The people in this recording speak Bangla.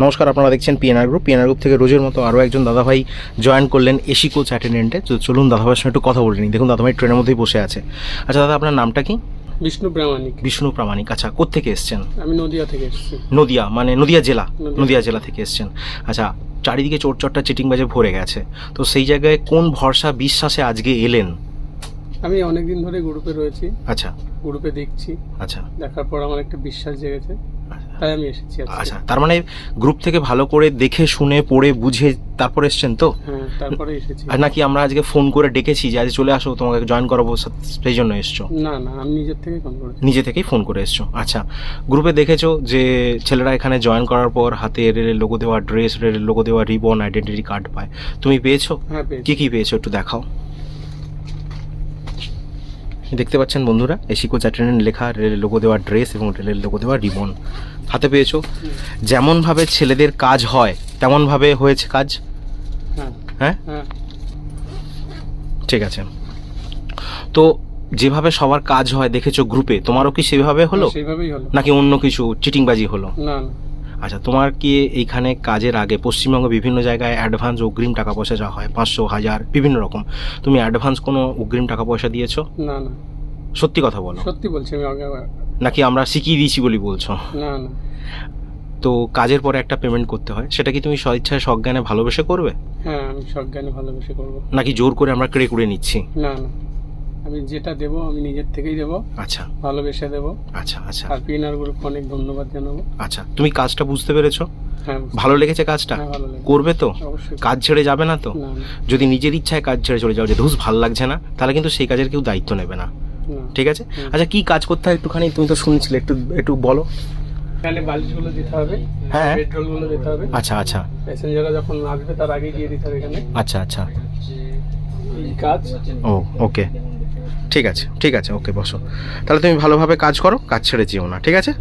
নমস্কার আপনারা দেখছেন পিএনআর গ্রুপ পিএনআর গ্রুপ থেকে রোজের মতো আরও একজন দাদাভাই জয়েন করলেন এসি কোচ অ্যাটেন্ডেন্টে তো চলুন দাদাভাইয়ের সঙ্গে একটু কথা বলে নিই। দেখুন দাদাভাই ট্রেনের মধ্যেই বসে আছে। আচ্ছা দাদা আপনার নামটা কি? বিষ্ণু প্রামাণিক। বিষ্ণু প্রামাণিক। আচ্ছা কোত্থেকে এসছেন? আমি নদিয়া থেকে এসেছি। নদিয়া মানে নদিয়া জেলা। নদিয়া। নদিয়া জেলা থেকে এসছেন। আচ্ছা চারিদিকে চোরচট্টা চিটিং বাজে ভরে গেছে। তো সেই জায়গায় কোন ভরসা বিশ্বাসে আজকে এলেন? আমি অনেকদিন ধরে গ্রুপে রয়েছি। আচ্ছা। গ্রুপে দেখছি। আচ্ছা। দেখার পর আমার একটা বিশ্বাস জেগেছে। তাই আমি এসেছি। আচ্ছা তার মানে গ্রুপ থেকে ভালো করে দেখে শুনে পড়ে বুঝে তারপর এসছেন তো? হ্যাঁ তারপরে এসেছি। আর নাকি আমরা আজকে ফোন করে ডেকেছি যে আজ চলে আসো তোমাকে জয়েন করাবো সেই জন্য এসছো? না না আমি নিজের থেকে ফোন করেছি নিজে থেকেই ফোন করে এসছো। আচ্ছা গ্রুপে দেখেছ যে ছেলেরা এখানে জয়েন করার পর হাতে রেলের লোগো দেওয়া ড্রেস রেলের লোগো দেওয়া রিবন আইডেন্টিটি কার্ড পায়। তুমি পেয়েছ? হ্যাঁ কি কি পেয়েছ একটু দেখাও। দেখতে পাচ্ছেন বন্ধুরা এসিকো চ্যাটেন্ট লেখা রেলের লোগো দেওয়া ড্রেস এবং রেলের লোগো দেওয়া রিবন হাতে পেয়েছ? যেমনভাবে ছেলেদের কাজ হয় তেমনভাবে হয়েছে কাজ? হ্যাঁ। হ্যাঁ? হ্যাঁ। ঠিক আছে। তো যেভাবে সবার কাজ হয় দেখেছ গ্রুপে তোমারও কি সেভাবে হলো? হলো। নাকি অন্য কিছু চিটিংবাজি হলো? আচ্ছা তোমার কি এইখানে কাজের আগে পশ্চিমবঙ্গে বিভিন্ন জায়গায় অ্যাডভান্স অগ্রিম টাকা পয়সা যা হয় পাঁচশো হাজার বিভিন্ন রকম তুমি অ্যাডভান্স কোনো অগ্রিম টাকা পয়সা দিয়েছ? না না। সত্যি কথা বলো। সত্যি বলছি আমি নাকি আমরা শিখিয়ে দিয়েছি বলি বলছো? না না। তো কাজের পরে একটা পেমেন্ট করতে হয়। সেটা কি তুমি স্বইচ্ছায় সজ্ঞানে ভালোবেসে করবে? হ্যাঁ আমি সজ্ঞানে ভালোবেসে করব। নাকি জোর করে আমরা ক্রে করে নিচ্ছি? না না। আমি যেটা দেবো আমি নিজের থেকেই দেবো। আচ্ছা। ভালোবেসে দেবো। আচ্ছা আচ্ছা। আর পিএনআর গ্রুপকে অনেক ধন্যবাদ জানাব। আচ্ছা তুমি কাজটা বুঝতে পেরেছ? হ্যাঁ ভালো লেগেছে কাজটা? হ্যাঁ করবে তো? কাজ ছেড়ে যাবে না তো? যদি নিজের ইচ্ছায় কাজ ছেড়ে চলে যাও যে ধুস ভালো লাগছে না তাহলে কিন্তু সেই কাজের কেউ দায়িত্ব নেবে না। ঠিক আছে? আচ্ছা কি কাজ করতে হয় একটুখানি? তুমি তো শুনছিলে একটু একটু বলো। এখানে বালিশগুলো দিতে হবে হ্যাঁ। পেট্রোলগুলো দিতে হবে। আচ্ছা আচ্ছা। প্যাসেঞ্জাররা যখন আসবে তার আগে দিয়ে দিতে হবে এখানে। আচ্ছা আচ্ছা। এই কাজ। ও ওকে। ঠিক আছে ঠিক আছে ওকে বসো। তাহলে তুমি ভালোভাবে কাজ করো কাজ ছেড়ে যেও না ঠিক আছে?